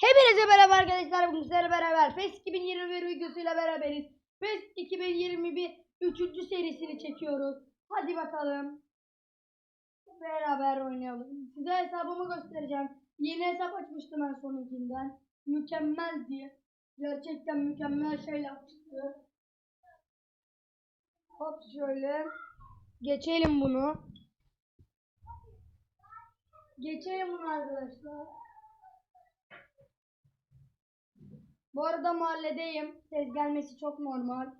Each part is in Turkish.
Hepinize merhaba arkadaşlar. Bugün sizlerle beraber PES 2021 videosuyla beraberiz. PES 2021 3. serisini çekiyoruz. Hadi bakalım. Beraber oynayalım. Size hesabımı göstereceğim. Yeni hesap açmıştım en sonunkinden. Mükemmeldi. Gerçekten mükemmel şeyler çıktı. Hop şöyle. Geçelim bunu. Geçelim bunu arkadaşlar. Bu arada mahalledeyim. Ses gelmesi çok normal.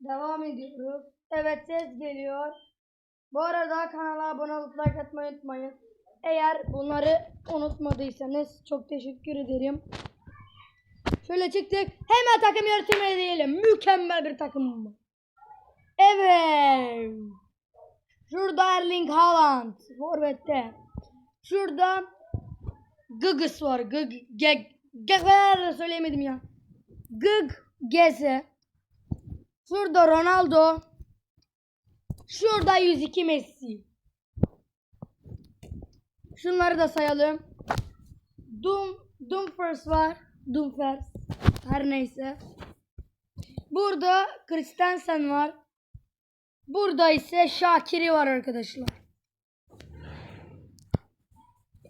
Devam ediyoruz. Evet ses geliyor. Bu arada kanala abone olup like atmayı unutmayın. Eğer bunları unutmadıysanız çok teşekkür ederim. Şöyle çıktık. Hemen takım yönetimine diyelim. Mükemmel bir takım bu. Evet. Şurada Erling Haaland. Forvet'te. Şurada Gıgıs var. Gıg Geg Geg söyleyemedim ya. Gıg Geze. Şurada Ronaldo. Şurada 102 Messi. Şunları da sayalım. Dum Dumfries var. Dumfries. Her neyse. Burada Christensen var. Burada ise Şakiri var arkadaşlar.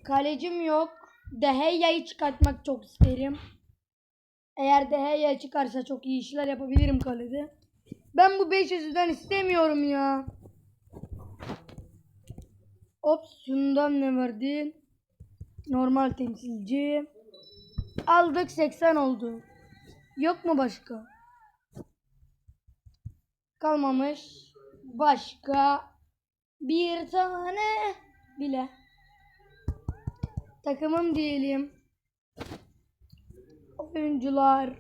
Kalecim yok. Deheya'yı çıkartmak çok isterim. Eğer Deheya çıkarsa çok iyi işler yapabilirim kalede. Ben bu 500'den istemiyorum ya. Ops şundan ne verdi? Normal temsilci. Aldık 80 oldu. Yok mu başka? Kalmamış. Başka bir tane bile. Takımım diyelim. Oyuncular.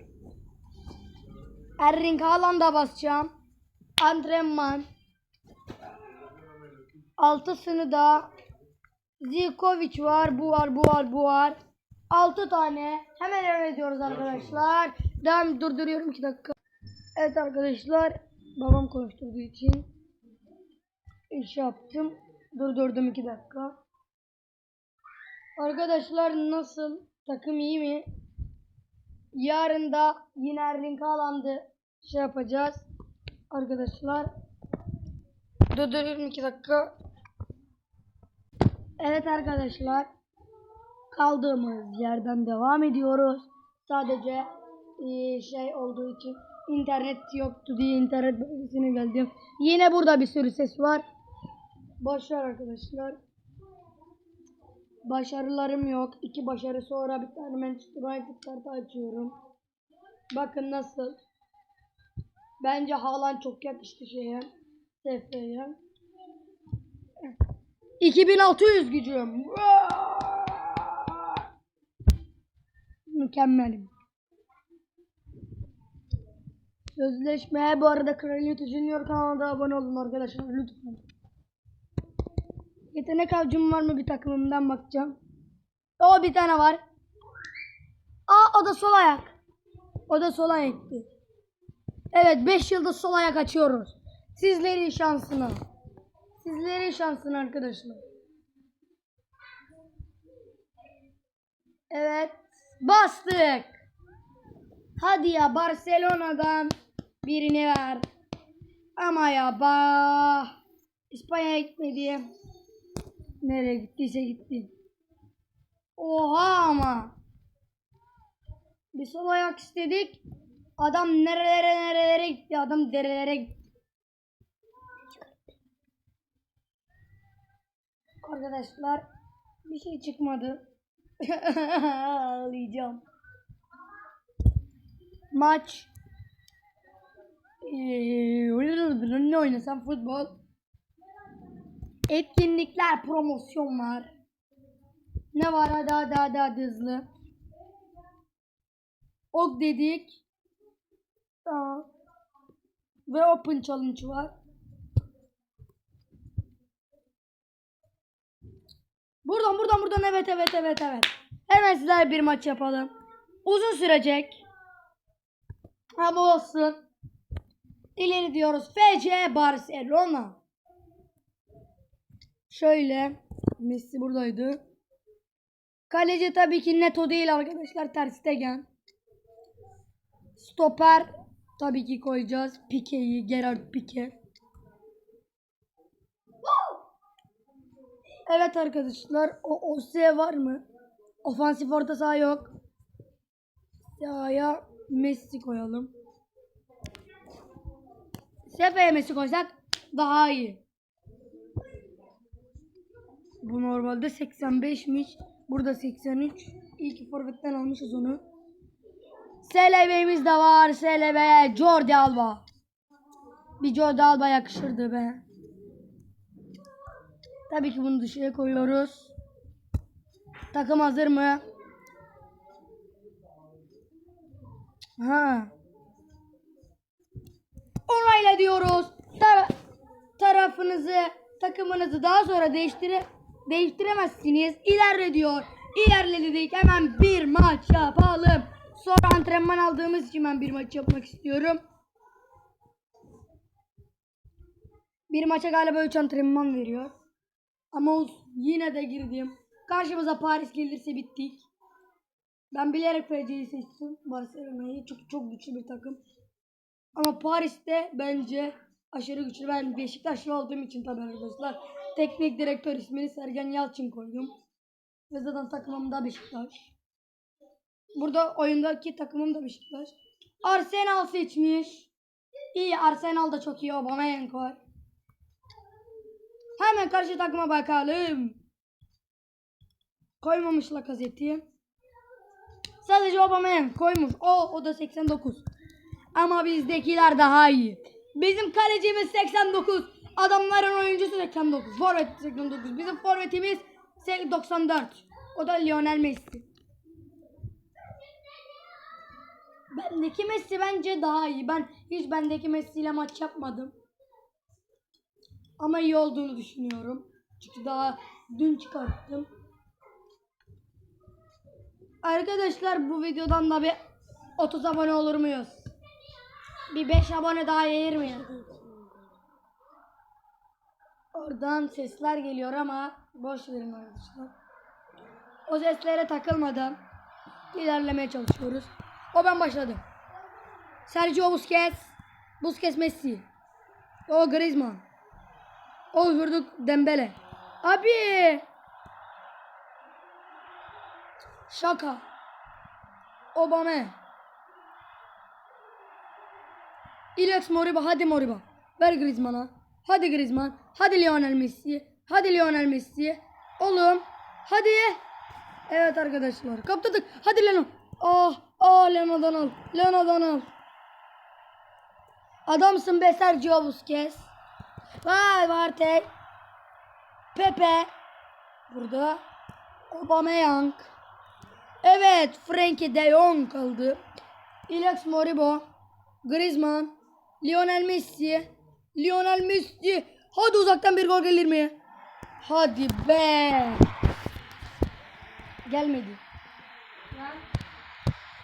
Erling Haaland'a basacağım. Antrenman. Altısını da Zikovic var, bu var, bu var, bu var. Altı tane. Hemen devam ediyoruz arkadaşlar. Devam durduruyorum 2 dakika. Evet arkadaşlar. Babam konuşturduğu için iş yaptım. Durdurdum 2 dakika. Arkadaşlar nasıl? Takım iyi mi? Yarın da yine Erling Haaland'ı şey yapacağız. Arkadaşlar. Durduruyorum 2 dakika. Evet arkadaşlar. Kaldığımız yerden devam ediyoruz. Sadece eee, şey olduğu için internet yoktu diye internet bölgesine geldim. Yine burada bir sürü ses var. Boşver arkadaşlar. Başarılarım yok. İki başarı sonra bir tane Manchester United kartı açıyorum. Bakın nasıl. Bence Haaland çok yakıştı şeye. Sefre'ye. 2600 gücüm. Mükemmelim. Sözleşmeye bu arada Kraliyet Junior kanalına abone olun arkadaşlar lütfen. Yetenek avcım var mı bir takımımdan bakacağım. O bir tane var. Aa o da sol ayak. O da sol ayaktı. Evet 5 yıldız sol ayak açıyoruz. Sizlerin şansına. Sizlerin şansına arkadaşlar. Evet. Bastık. Hadi ya Barcelona'dan birini ver. Ama ya bah. İspanya'ya gitmedi. Nereye gittiyse gitti. Oha ama. Bir sol ayak istedik. Adam nerelere nerelere gitti. Adam derelere gitti. Arkadaşlar bir şey çıkmadı. Ağlayacağım. Maç. Ee, ne oynasam futbol. Etkinlikler, promosyon var. Ne var hadi hadi hadi, hadi hızlı. Ok dedik. Aa. Ve open challenge var. Buradan buradan buradan evet evet evet evet. Hemen sizler bir maç yapalım. Uzun sürecek. Ama olsun. İleri diyoruz. FC Barcelona. Şöyle. Messi buradaydı. Kaleci tabii ki Neto değil arkadaşlar. Ter Stegen. Stoper tabii ki koyacağız. Pique'yi. Gerard Pique. Evet arkadaşlar. O Ose var mı? Ofansif orta saha yok. Sahaya Messi koyalım. Sefa'ya Messi koysak daha iyi. Bu normalde 85'miş. Burada 83. İyi ki forvetten almışız onu. SLB'miz de var. SLB Jordi Alba. Bir Jordi Alba yakışırdı be. Tabii ki bunu dışarı koyuyoruz. Takım hazır mı? Ha. Onayla diyoruz. Tar- tarafınızı, takımınızı daha sonra değiştire değiştiremezsiniz. İlerle diyor. İlerledik. Hemen bir maç yapalım. Sonra antrenman aldığımız için ben bir maç yapmak istiyorum. Bir maça galiba 3 antrenman veriyor. Ama olsun. Yine de girdim. Karşımıza Paris gelirse bittik. Ben bilerek PC'yi seçtim. Barcelona'yı. Çok çok güçlü bir takım. Ama Paris'te bence aşırı güçlü. Ben Beşiktaşlı olduğum için tabii arkadaşlar. Teknik direktör ismini Sergen Yalçın koydum. Ve zaten takımım da Beşiktaş. Burada oyundaki takımım da Beşiktaş. Arsenal seçmiş. İyi Arsenal da çok iyi. Aubameyang var. Hemen karşı takıma bakalım. Koymamış Lacazette'i. Sadece Aubameyang koymuş. O, o da 89. Ama bizdekiler daha iyi. Bizim kalecimiz 89. Adamların oyuncusu 89. Forvet 89. Bizim forvetimiz 94. O da Lionel Messi. Bendeki Messi bence daha iyi. Ben hiç bendeki Messi ile maç yapmadım. Ama iyi olduğunu düşünüyorum. Çünkü daha dün çıkarttım. Arkadaşlar bu videodan da bir 30 abone olur muyuz? Bir 5 abone daha gelir mi? Oradan sesler geliyor ama boş verin arkadaşlar. O seslere takılmadan ilerlemeye çalışıyoruz. O ben başladım. Sergio Busquets, Busquets Messi. O Griezmann. O vurduk Dembele. Abi. Şaka. Obama. İlex Moriba hadi Moriba. Ver Griezmann'a. Hadi Griezmann. Hadi Lionel Messi. Hadi Lionel Messi. Oğlum. Hadi. Evet arkadaşlar. Kaptırdık. Hadi Leno. Ah. Ah Leno'dan al. Leno'dan al. Adamsın be Sergio Busquets. Vay Bartek. Pepe. Burada. Aubameyang. Evet Frenkie de Jong kaldı. Alex Moribo. Griezmann. Lionel Messi. Lionel Messi. Hadi uzaktan bir gol gelir mi? Hadi be. Gelmedi.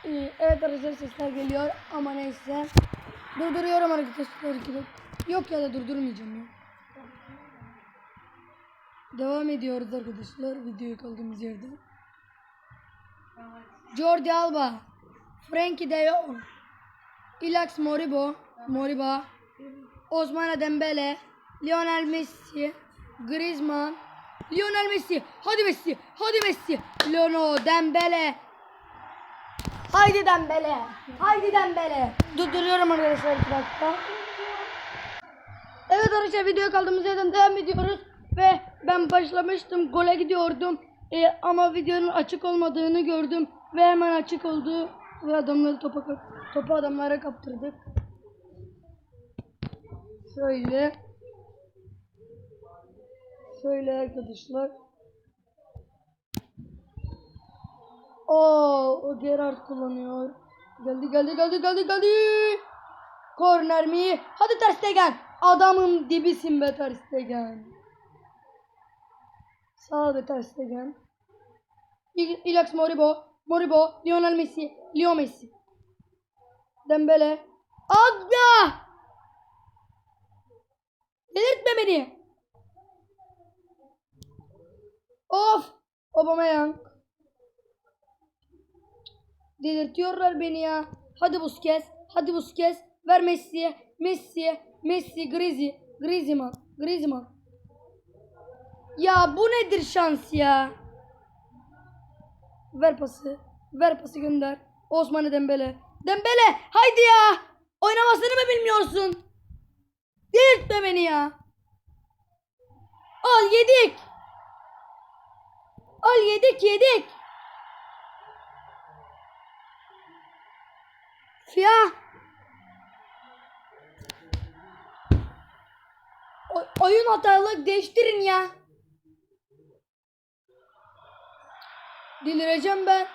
Ee, evet arkadaşlar sesler geliyor ama neyse. Durduruyorum dakika. Yok ya da durdurmayacağım ya. Devam ediyoruz arkadaşlar videoyu kaldığımız yerden. Jordi Alba, Frankie de Jong, Ilax Moribo, Moriba, Osmane Dembele, Lionel Messi, Griezmann, Lionel Messi, hadi Messi, hadi Messi, Leonardo Dembele, haydi Dembele, haydi Dembele. Durduruyorum arkadaşlar bir dakika. Evet arkadaşlar videoya kaldığımız yerden devam ediyoruz. Ve ben başlamıştım gole gidiyordum. Ee, ama videonun açık olmadığını gördüm. Ve hemen açık oldu. Ve adamları topa topu adamlara kaptırdık. Şöyle şöyle arkadaşlar. Oo, o Gerard kullanıyor. Geldi geldi geldi geldi geldi. Korner mi? Hadi Ter Stegen. Adamın dibisin be Ter Stegen. Sağ be Ter Stegen. İl- Ilax Moribo. Moribo. Lionel Messi. Leo Messi. Dembele. Agda! Delirtme beni. Of! Aubameyang. Delirtiyorlar beni ya. Hadi Busquets. Hadi Busquets. Ver Messi'ye. Messi'ye. Messi. Grizi. Griezmann. Griezmann. Ya bu nedir şans ya? Ver pası. Ver pası gönder. Osman'ı Dembele. Dembele haydi ya. Oynamasını mı bilmiyorsun? Delirtme beni ya. Al yedik. Al yedik yedik. Ya. O- oyun hatalı değiştirin ya. Delireceğim ben.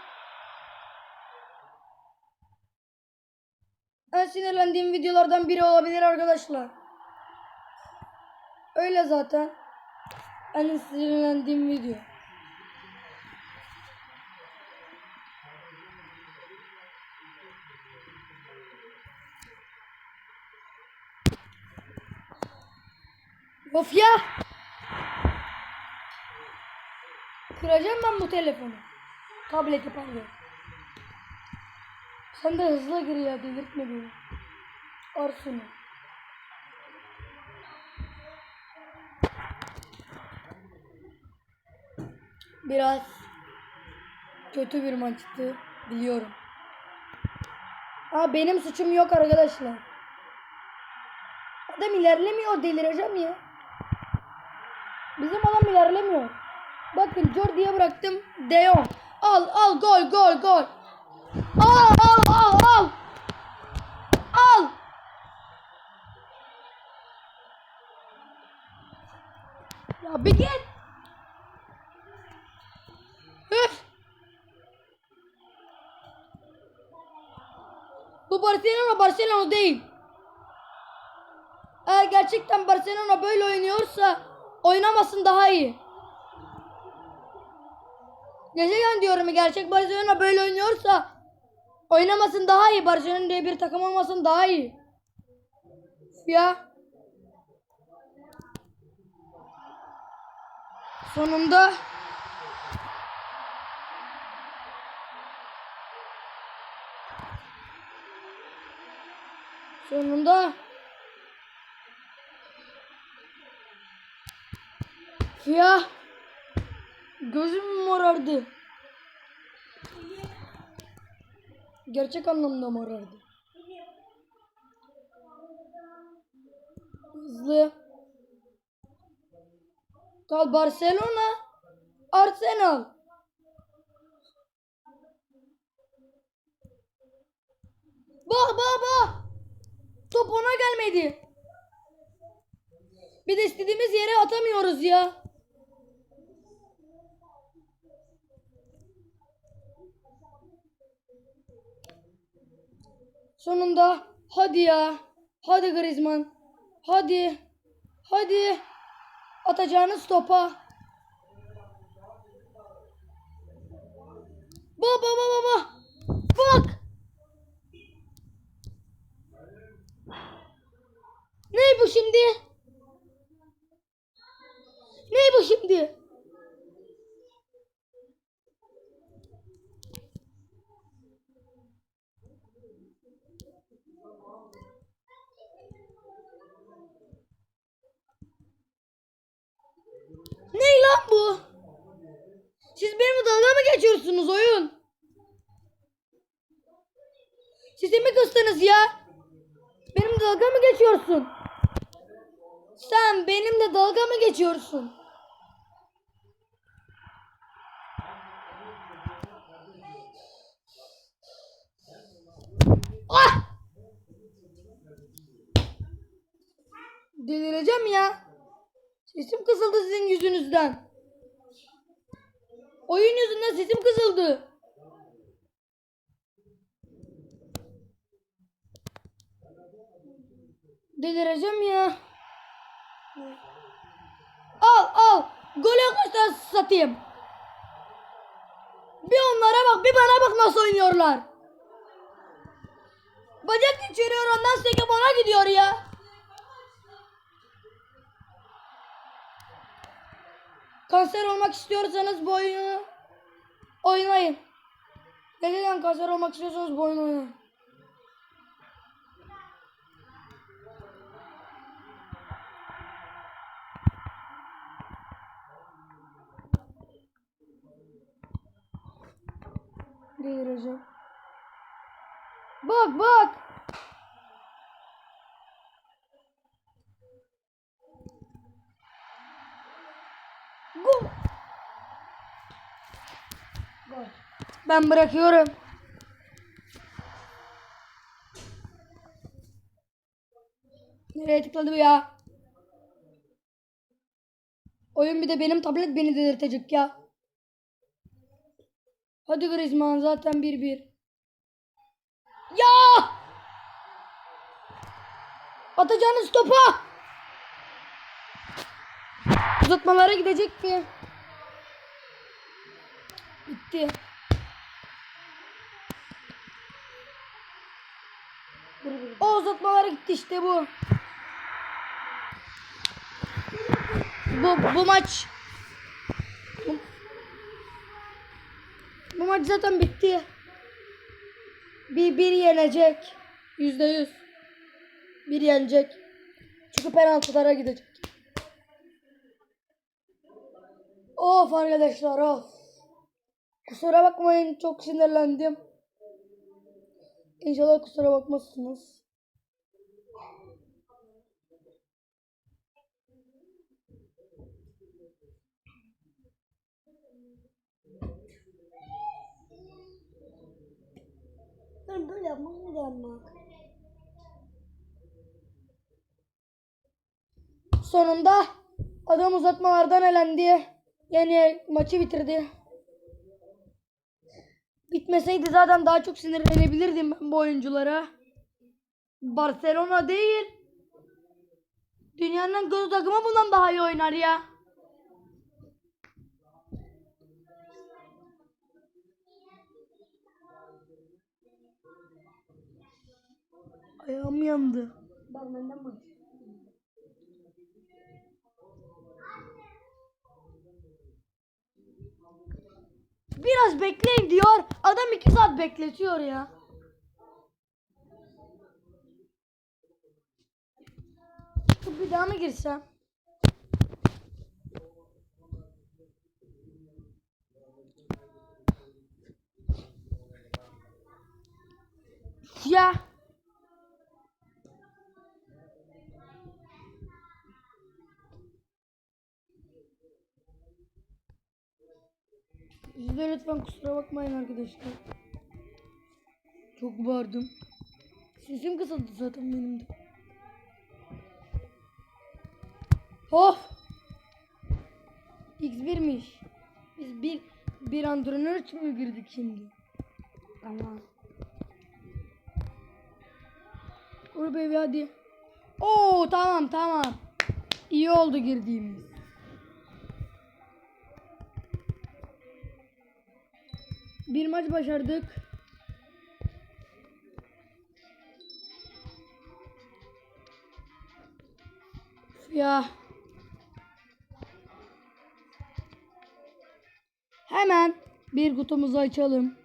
En sinirlendiğim videolardan biri olabilir arkadaşlar. Öyle zaten. En sinirlendiğim video. Of ya! Kıracağım ben bu telefonu. Tableti pardon. Sen de hızlı gir ya delirtme beni. Arsenal. Biraz kötü bir maçtı biliyorum. Aa benim suçum yok arkadaşlar. Adam ilerlemiyor delireceğim ya. Bizim adam ilerlemiyor. Bakın Jordi'ye bıraktım. De Jong. Al al gol gol gol. Al al al al. Al. Ya bir git. Bu Barcelona Barcelona değil. Eğer gerçekten Barcelona böyle oynuyorsa oynamasın daha iyi. Gerçekten diyorum gerçek Barcelona böyle oynuyorsa oynamasın daha iyi. Barcelona diye bir takım olmasın daha iyi. Ya. Sonunda Sonunda Ya Gözüm morardı. Gerçek anlamda morardı. Hızlı. Kal Barcelona. Arsenal. Bak bak bak. Top ona gelmedi. Bir de istediğimiz yere atamıyoruz ya. Sonunda hadi ya. Hadi Griezmann. Hadi. Hadi. Atacağınız topa. Bak bak bak bak, bak. Bak. Ne bu şimdi? Ne bu şimdi? Ne lan bu? Siz benimle dalga mı geçiyorsunuz oyun? Siz mi kıstınız ya? Benimle dalga mı geçiyorsun? Sen benimle dalga mı geçiyorsun? Ah! Delireceğim ya. Sesim kısıldı sizin yüzünüzden. Oyun yüzünden sesim kısıldı. Delireceğim ya. Al al. Gole kaçtan satayım. Bir onlara bak bir bana bak nasıl oynuyorlar. Bacak geçiriyor ondan sonra bana gidiyor ya. Kanser olmak istiyorsanız bu oyunu oynayın. Gerçekten kanser olmak istiyorsanız bu oyunu oynayın. Delireceğim. Bak bak. Gol. Gol. Ben bırakıyorum. Nereye tıkladı bu ya? Oyun bir de benim tablet beni delirtecek ya. Hadi Griezmann zaten 1-1. Ya! Atacağınız topa! Uzatmalara gidecek mi? Bitti. O uzatmalara gitti işte bu. Bu, bu maç maç zaten bitti. Bir, bir yenecek. Yüzde yüz. Bir yenecek. Çünkü penaltılara gidecek. Of arkadaşlar of. Kusura bakmayın çok sinirlendim. İnşallah kusura bakmazsınız. Ben böyle böyle yapmak. Sonunda adam uzatmalardan elendi. Yani maçı bitirdi. Bitmeseydi zaten daha çok sinirlenebilirdim ben bu oyunculara. Barcelona değil. Dünyanın kötü takımı bundan daha iyi oynar ya. Ayağım yandı. Biraz bekleyin diyor. Adam iki saat bekletiyor ya. Bir daha mı girsem? Ya. Siz de lütfen kusura bakmayın arkadaşlar. Çok bağırdım. Sesim kısıldı zaten benim de. Of! X1'miş. Biz bir bir antrenör için mi girdik şimdi? Tamam. Dur baby hadi. Oo tamam tamam. İyi oldu girdiğimiz. Bir maç başardık. Ya. Hemen bir kutumuzu açalım.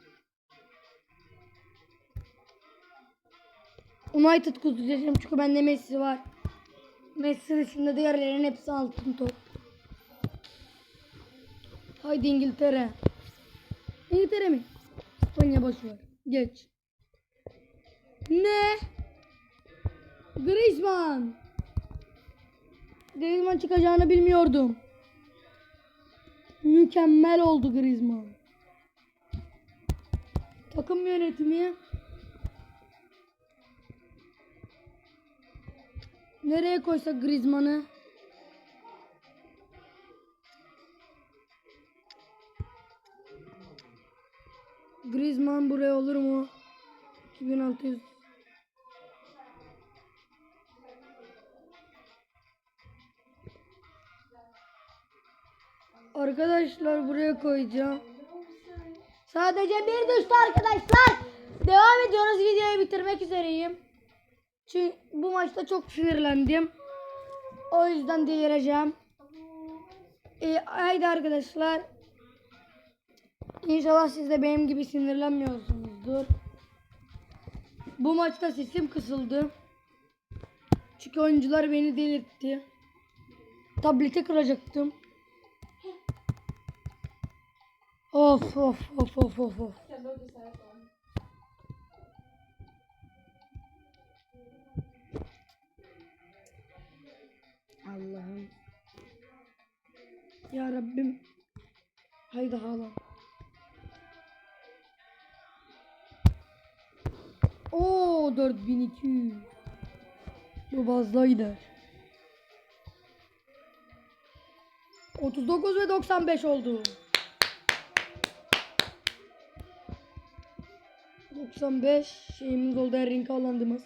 United kutusu seçelim çünkü bende Messi var. Messi dışında diğerlerinin hepsi altın top. Haydi İngiltere. İngiltere mi? İspanya boş ver. Geç. Ne? Griezmann. Griezmann çıkacağını bilmiyordum. Mükemmel oldu Griezmann. Takım yönetimi. Nereye koysak Griezmann'ı? Griezmann buraya olur mu? 2600 Arkadaşlar buraya koyacağım. Sadece bir düştü arkadaşlar. Devam ediyoruz. Videoyu bitirmek üzereyim. Çünkü bu maçta çok sinirlendim. O yüzden delireceğim. E, haydi arkadaşlar. İnşallah siz de benim gibi sinirlenmiyorsunuzdur. Bu maçta sesim kısıldı. Çünkü oyuncular beni delirtti. Tableti kıracaktım. Of of of of of of. Allah'ım. Ya Rabbim. Haydi hala. Oo 4200. Bu fazla gider. 39 ve 95 oldu. 95 şeyimiz oldu her renk alandımız.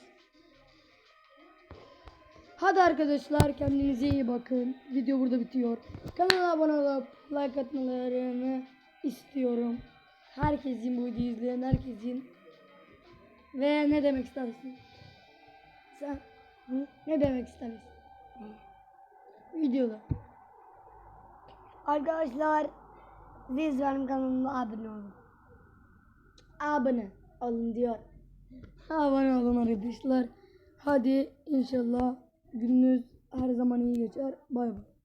Hadi arkadaşlar kendinize iyi bakın. Video burada bitiyor. Kanala abone olup like atmalarını istiyorum. Herkesin bu videoyu izleyen herkesin. Ve ne demek istersin? Sen hı? ne demek istersin? Videoda. Arkadaşlar siz benim kanalıma abone olun. Abone olun diyor. Abone olun arkadaşlar. Hadi inşallah gününüz her zaman iyi geçer. Bay bay.